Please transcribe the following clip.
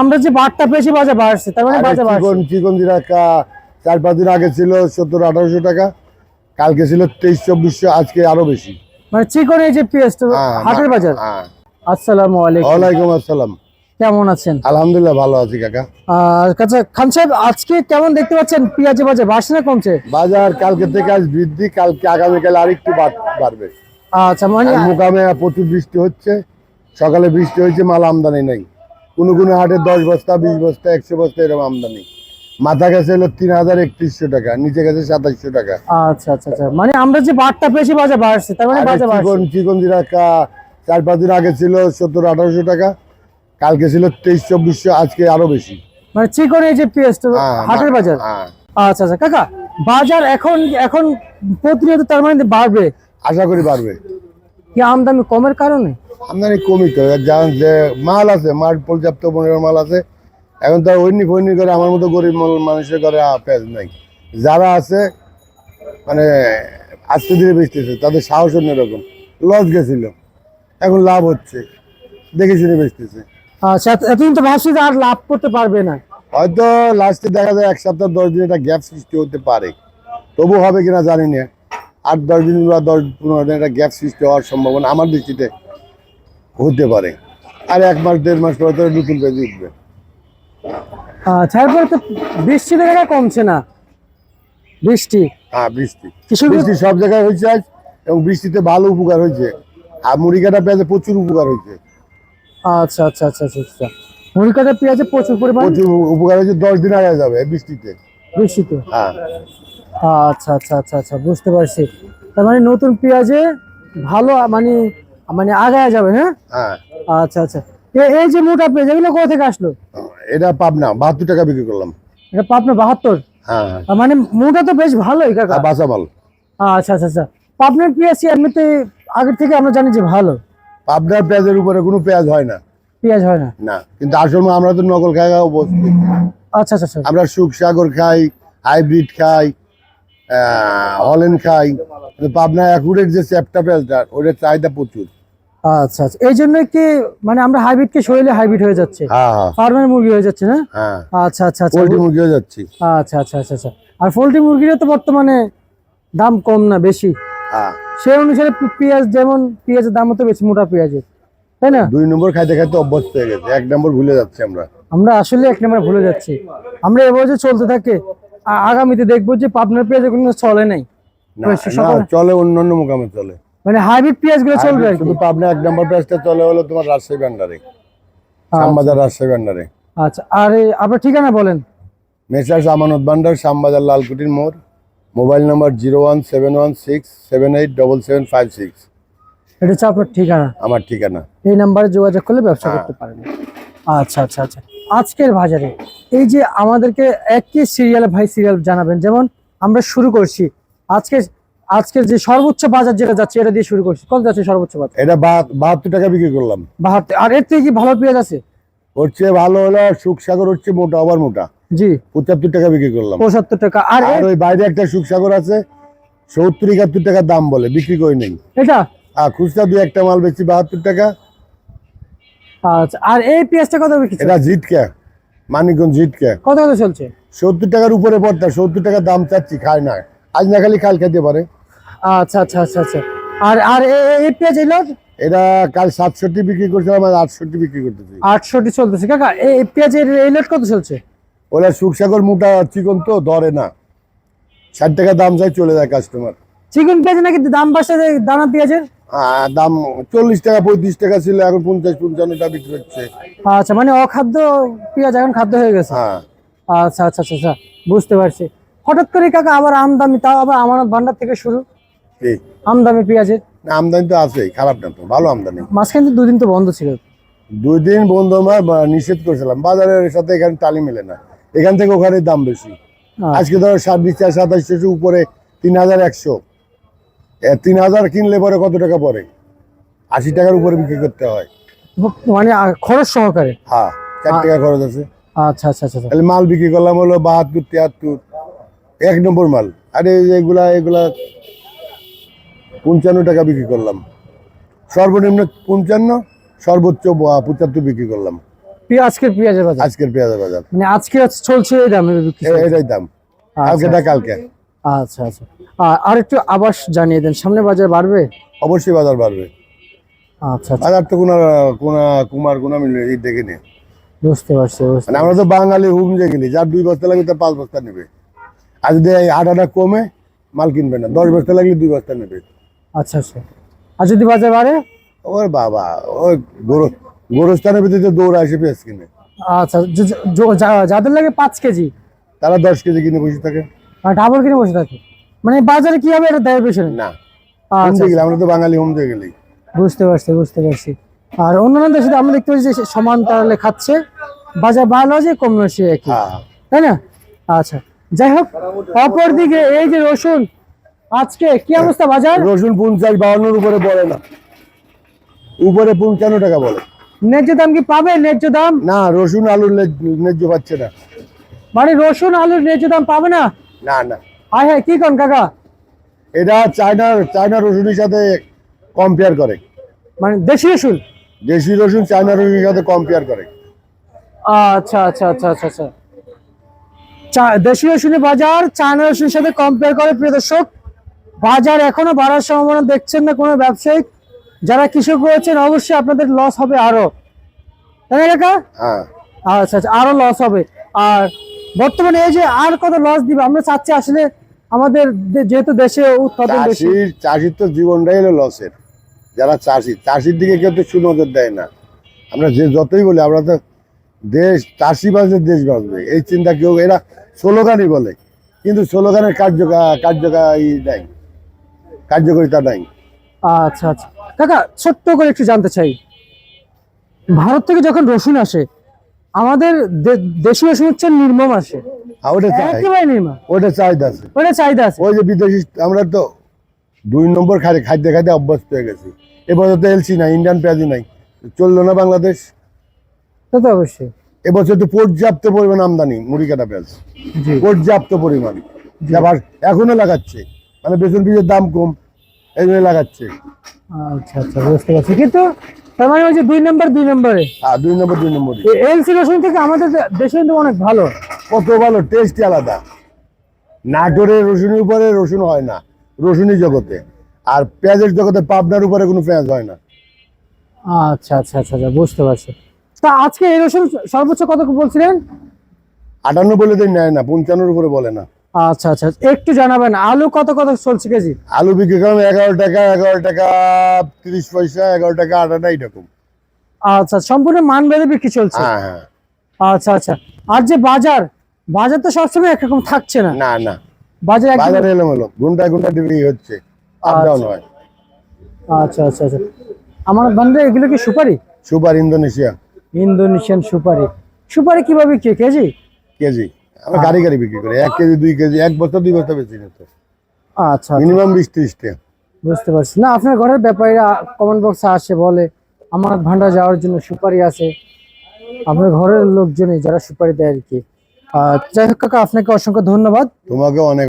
আমরা যে বারটা পেয়েছি বাজার বাড়ছে তার মানে বাজার বাড়ছে চিকন চিকন জিরা কা- চার পাঁচ দিন আগে ছিল সত্তর আঠারোশো টাকা কালকে ছিল তেইশ চব্বিশশো আজকে আরও বেশি। মানে চিকন এই যে পেঁয়াজটা হ্যাঁ, হাটের বাজার? হ্যাঁ। আসসালামু আলাইকুম। ওয়ালাইকুম আসসালাম। কেমন আছেন? আলহামদুলিল্লাহ ভালো আছি কাকা। আচ্ছা খান সাহেব আজকে কেমন দেখতে পাচ্ছেন? পেঁয়াজের বাজার বাড়ছে না কমছে? বাজার কালকে থেকে আজ বৃদ্ধি কালকে আগামীকাল আরেকটু বাড়- বাড়বে। আচ্ছা মানে মোকামে প্রচুর বৃষ্টি হচ্ছে সকালে বৃষ্টি হয়েছে মাল আমদানি নেই। কোনো কোনো হাটে দশ বস্তা বিশ বস্তা একশো বস্তা এরকম আমদানি। মাথা গেছে হলো তিন হাজার একত্রিশশো টাকা নিচে গেছে সাতাইশশো টাকা। আচ্ছা আচ্ছা আচ্ছা। মানে আমরা যে বারটা পেয়েছি বাজার বাড়ছে তার মানে চিকন চিকন চার পাঁচ দিন আগে ছিল সত্তর আঠারোশো টাকা কালকে ছিল তেইশ চব্বিশশো আজকে আরও বেশি। মানে চিকন এই যে পেঁয়াজটা হ্যাঁ, হাটের বাজার? হ্যাঁ। আচ্ছা আচ্ছা। কাকা বাজার এখন এখন প্রতিনিয়ত তার মানে বাড়বে? আশা করি বাড়বে। কি আমদানি কমের কারণে? আমদানি কমই তো। যে মাল আছে মাল পর্যাপ্ত পরিমাণ মাল আছে। এখন তো ঐনি ফৈনি করে আমার মতো গরিব মানুষের ঘরে পেঁয়াজ নাই। যারা আছে মানে আজকে দিনে বেচতেছে তাদের সাহস অন্যরকম। লস গেছিল। এখন লাভ হচ্ছে। দেখে শুনে বেচতেছে। আচ্ছা এতদিন তো ভাবছি আর লাভ করতে পারবে না। হয়তো লাস্টে দেখা যায় এক সপ্তাহ দশ দিন একটা গ্যাপ সৃষ্টি হতে পারে। তবু হবে কিনা জানি না। আট দশ দিন বা দশ পনেরো দিন একটা গ্যাপ সৃষ্টি হওয়ার সম্ভাবনা আমার দৃষ্টিতে হতে পারে। আর এক মাস দেড় মাস পরে তো নতুন পেজ উঠবে। আচ্ছা তো বৃষ্টি দেখা কমছে না। বৃষ্টি। হ্যাঁ বৃষ্টি। বৃষ্টি সব জায়গায় হয়েছে আজ এবং বৃষ্টিতে ভালো উপকার হয়েছে। আর মুড়ি কাটা পেঁয়াজে প্রচুর উপকার হয়েছে। আচ্ছা আচ্ছা আচ্ছা আচ্ছা আচ্ছা। মুড়ি পেঁয়াজে প্রচুর পরিমাণ প্রচুর উপকার হয়েছে দশ দিন আগে যাবে বৃষ্টিতে। বৃষ্টিতে। হ্যাঁ। আচ্ছা আচ্ছা আচ্ছা আচ্ছা বুঝতে পারছি। তার মানে নতুন পেঁয়াজে ভালো মানে মানে আগায় যাবে হ্যাঁ? হ্যাঁ। আচ্ছা আচ্ছা। এই যে মোটা পেঁয়াজ এগুলো কোথা থেকে আসলো? এটা পাবনা বাহাত্তর টাকা বিক্রি করলাম। এটা পাবনা বাহাত্তর? হ্যাঁ। মানে মোটা তো বেশ ভালোই কাকা। বাসা মাল আচ্ছা আচ্ছা আচ্ছা। পাবনার পেঁয়াজ এমনিতে আগের থেকে আমরা জানি যে ভালো। পাবনার পেঁয়াজের উপরে কোনো পেঁয়াজ হয় না। পেঁয়াজ হয় না? না কিন্তু আসলে আমরা তো নকল খাই খাওয়া আচ্ছা আচ্ছা আচ্ছা। আমরা সুখ সাগর খাই হাইব্রিড খাই হলেন খাই পাবনা অ্যাকুরেট যে চ্যাপটা পেঁয়াজটা ওটার চাহিদা প্রচুর। আচ্ছা আচ্ছা। এই জন্য কি মানে আমরা হাইব্রিডকে শরীরে হাইব্রিড হয়ে যাচ্ছে? হ্যাঁ হ্যাঁ। ফার্মের মুরগি হয়ে যাচ্ছে না? হ্যাঁ। আচ্ছা আচ্ছা আচ্ছা। পোলট্রি মুরগিও যাচ্ছি। আচ্ছা আচ্ছা আচ্ছা আচ্ছা। আর পোলট্রি মুরগিরও তো বর্তমানে দাম কম না বেশি। হ্যাঁ। সেই অনুসারে পেঁয়াজ যেমন পেঁয়াজের দাম তো বেশি মোটা পেঁয়াজের। তাই না? দুই নম্বর খাইতে খাইতে অভ্যস্ত হয়ে গেছে। এক নম্বর ভুলে যাচ্ছি আমরা। আমরা আসলে এক নম্বর ভুলে যাচ্ছি। আমরা এবছর চলতে থাকে। আগামীতে দেখব যে পাবনার পেঁয়াজ কোনো চলে নাই। চলে অন্য অন্য মোকামে চলে। মানে হাইব্রিড পেঁয়াজগুলো চলবে শুধু পাবনা এক নম্বর পেঁয়াজটা চলে হলো তোমার রাজশাহী ভান্ডারে। শ্যামবাজার রাজশাহী ভান্ডারে। আচ্ছা আর আপনার ঠিকানা বলেন। মেসার্স আমানত ভান্ডার শ্যামবাজার লালকুটির মোড়। Mobile number zero one seven one six seven eight double seven five six. এটা হচ্ছে আপনার ঠিকানা। আমার ঠিকানা। এই নাম্বারে যোগাযোগ করলে ব্যবসা হ্যাঁ। করতে পারেন। আচ্ছা আচ্ছা আচ্ছা। আজকের বাজারে। এই যে আমাদেরকে একই সিরিয়াল ভাই সিরিয়াল জানাবেন যেমন আমরা শুরু করছি। আজকে আজকের যে সর্বোচ্চ বাজার যেটা যাচ্ছে এটা দিয়ে শুরু করছি। কত যাচ্ছে সর্বোচ্চ বাজার? এটা বাহাত- বাহাত্তর টাকা বিক্রি করলাম। বাহাত্তর আর এর থেকে কি ভালো পেঁয়াজ আছে? চেয়ে ভালো হলো সুখসাগর হচ্ছে মোটা আবার মোটা। জি। পঁচাত্তর টাকা বিক্রি করলাম। পঁচাত্তর টাকা আর ওই বাইরে একটা সুখসাগর আছে সত্তর একাত্তর টাকার দাম বলে বিক্রি করে নেই। এটা? আর খুচরা দুই একটা মাল বেশি বাহাত্তর টাকা। আচ্ছা আর এই পেঁয়াজটা কত বিক্রি এটা জিটকা মানিকগঞ্জ জিটকা। কত কত চলছে? সত্তর টাকার উপরে পড়তা সত্তর টাকার দাম চাচ্ছি খায় না। আজ না খালি খাল খেতে পারে। আচ্ছা আচ্ছা আচ্ছা আচ্ছা। আর আর এই পেঁয়াজ এলো? এটা কাল সাতষট্টি বিক্রি করছিলাম আর আটষট্টি বিক্রি করতেছি। আটষট্টি চলতেছে। কাকা এই পেঁয়াজের এই লোট কত চলছে? ওরা সুখসাগর মোটা চিকন তো ধরে না। ষাট টাকা দাম চাই চলে যায় কাস্টমার চিকেন পেঁয়াজ নাকি দাম বাড়ছে দানা পেঁয়াজের? দাম চল্লিশ টাকা পঁয়ত্রিশ টাকা ছিল এখন পঞ্চাশ পঞ্চান্ন টাকা বিক্রি হচ্ছে। আচ্ছা মানে অখাদ্য পেঁয়াজ এখন খাদ্য হয়ে গেছে? হ্যাঁ। আচ্ছা আচ্ছা আচ্ছা আচ্ছা বুঝতে পারছি। হঠাৎ করে কাকা আবার আমদামি তাও আবার আমানত ভান্ডার থেকে শুরু? আমদামি পেঁয়াজের? আমদানি তো আছেই খারাপ না তো ভালো আমদানি। মাঝখানে তো দুদিন তো বন্ধ ছিল। দুই দিন বন্ধ আমার নিষেধ করেছিলাম। বাজারের সাথে এখানে টালি মেলে না। এখান থেকে ওখানে দাম বেশি। আচ্ছা, আজকে ধরো ছাব্বিশ চার সাতাশশো উপরে তিন হাজার একশো। তিন হাজার কিনলে পরে কত টাকা পরে আশি টাকার উপরে বিক্রি করতে হয়। মানে খরচ সহকারে? হ্যাঁ চার টাকা খরচ আছে। আচ্ছা আচ্ছা আচ্ছা আচ্ছা। তাহলে মাল বিক্রি করলাম হলো বাহাত্তর তিয়াত্তর এক নম্বর মাল। আরে এগুলা এগুলা পঞ্চান্ন টাকা বিক্রি করলাম। সর্বনিম্ন পঞ্চান্ন সর্বোচ্চ পঁচাত্তর বিক্রি করলাম। আজকের পেঁয়াজের বাজার? আজকের পেঁয়াজের বাজার। মানে আজকে চলছে এই দামে এটাই দাম। আচ্ছা, কালকেটা কালকে? আচ্ছা আচ্ছা। আর একটু আবাস জানিয়ে দেন সামনে বাজার বাড়বে? অবশ্যই বাজার বাড়বে। আচ্ছা আচ্ছা। বাজার তো কোনা কোনা কুমার কোনা মিলে দেখে নে বুঝতে পারছি বুঝতে মানে আমরা তো বাঙালি হুম যে গেলি যার দুই বস্তা লাগবে তার পাঁচ বস্তা নেবে। আর যদি আটাটা কমে মাল কিনবে না। দশ বস্তা লাগলে দুই বস্তা নেবে। আচ্ছা আচ্ছা। আর যদি বাজার বাড়ে? ওর বাবা ওই গরু গোরস্থানের ভিতরে দৌড় আসে পেঁয়াজ কিনে। আচ্ছা যাদের লাগে পাঁচ কেজি। তারা দশ কেজি কিনে বসে থাকে। ডাবল কিনে বসে থাকে। মানে বাজারে কি হবে এটা দেয় পেছনে? না। আচ্ছা আমরা তো বাঙালি হোম বুঝতে পারছি বুঝতে পারছি। আর অন্যান্য দেশে আমরা দেখতে পাচ্ছি যে সমান খাচ্ছে। বাজার বাড়লো যে কমলো সে একই। হ্যাঁ। তাই না? আচ্ছা। যাই হোক অপর দিকে এই যে রসুন আজকে কি অবস্থা বাজার? রসুন পঞ্চাশ বাউন্নর উপরে বলে না। উপরে পঞ্চান্ন টাকা বলে? ন্যায্য দাম কি পাবে? ন্যায্য দাম? না রসুন আলুর ন্যায- ন্যায্য পাচ্ছে না। মানে রসুন আলুর ন্যায্য দাম পাবে না? না না। হায় হায় কি কন কাকা? এটা চায়নার চায়না রসুনের সাথে কম্পেয়ার করে। মানে দেশি রসুন? দেশি রসুন চায়না রসুনের সাথে কম্পেয়ার করে। আচ্ছা আচ্ছা আচ্ছা আচ্ছা আচ্ছা। দেশি রসুনের বাজার চায়না রসুনের সাথে কম্পেয়ার করে প্রিয় দর্শক। বাজার এখনও বাড়ার সম্ভাবনা দেখছেন না কোনো ব্যবসায়িক। যারা কৃষক রয়েছেন অবশ্যই আপনাদের লস হবে আরও। তাই না কাকা? হ্যাঁ। আচ্ছা আচ্ছা আরও লস হবে। আর বর্তমানে এই যে আর কত লস দিবে? আমরা চাচ্ছি আসলে আমাদের যেহেতু দেশে উৎপাদন বেশি। চাষির তো জীবনটাই হলো লসের যারা চাষি চাষির দিকে কেউ তো সুনজর দেয় না। আমরা যে যতই বলি আমরা তো দেশ চাষি বাজবে দেশ বাঁচবে। এই চিন্তা কেউ এরা স্লোগানই বলে। কিন্তু স্লোগানের কার্য কার্যকারী নাই। কার্যকারিতা নাই। আচ্ছা আচ্ছা। কাকা ছোট্ট করে একটু জানতে চাই। ভারত থেকে যখন রসুন আসে আমাদের দে- দেশি রসুন হচ্ছে নির্মম আসে। আর ওটা চাই। একেবারে নির্মম। ওটা চাহিদা আছে। ওটা চাহিদা আছে। ওই যে বিদেশি আমরা তো দুই নম্বর খাই খাদ্য খাইতে অভ্যস্ত হয়ে গেছি। এবছর তো এলসি নাই ইন্ডিয়ান পেঁয়াজি নাই। চলল না বাংলাদেশ? তা তো অবশ্যই। এবছর তো পর্যাপ্ত পরিমাণ আমদানি মুড়ি কাটা পেঁয়াজ। পর্যাপ্ত পরিমাণ। আবার এখনও লাগাচ্ছে। মানে বেতন বীজের দাম কম এই জন্য লাগাচ্ছে। আচ্ছা আচ্ছা বুঝতে পারছি। কিন্তু তার মানে যে দুই নম্বর দুই নম্বরে আর দুই নম্বর দুই নম্বরই এলসি রসুন থেকে আমাদের দেশে কিন্তু অনেক ভালো। কত ভালো টেস্টই আলাদা। নাটোরের রসুনের উপরে রসুন হয় না রসুনই জগতে। আর পেঁয়াজের জগতে পাবনার উপরে কোনো পেঁয়াজ হয় না। আচ্ছা আচ্ছা আচ্ছা আচ্ছা বুঝতে পারছি। তা আজকে এই রসুন সর্বোচ্চ কত বলছিলেন? আটান্ন বলে দেয় নেয় না পঞ্চান্নর উপরে বলে না। আচ্ছা আচ্ছা একটু জানাবেন আলু কত কত চলছে কেজি? আলু বিক্রি করলাম এগারো টাকা এগারো টাকা তিরিশ পয়সা এগারো টাকা আটাটা এইরকম। আচ্ছা সম্পূর্ণ মান বেঁধে বিক্রি চলছে? হ্যাঁ হ্যাঁ। আচ্ছা আচ্ছা। আর যে বাজার বাজার তো সবসময় একরকম থাকছে না। না না। বাজার বাজারে এলোমেলো। ঘন্টায় ঘণ্টা ডিগ্রি হচ্ছে। আপ ডাউন হয়। আচ্ছা আচ্ছা আচ্ছা। আমার বান্ধব এগুলো কি সুপারি? Super Indonesia. ইন্দোনেশিয়ান সুপারি। সুপারি কীভাবে কি কেজি? কেজি। আমরা গাড়ি গাড়ি বিক্রি করি। এক কেজি দুই কেজি এক বস্তা দুই বস্তা বেশি নিতে আচ্ছা আচ্ছা, মিনিমাম বিশ ত্রিশ বুঝতে পারছি। না আপনার ঘরের ব্যাপারীরা কমেন্ট বক্সে আসে বলে আমার ভান্ডার যাওয়ার জন্য সুপারি আছে। আপনার ঘরের লোকজনই যারা সুপারি দেয় আর কি। যাই হোক কাকা আপনাকে অসংখ্য ধন্যবাদ। তোমাকে অনেক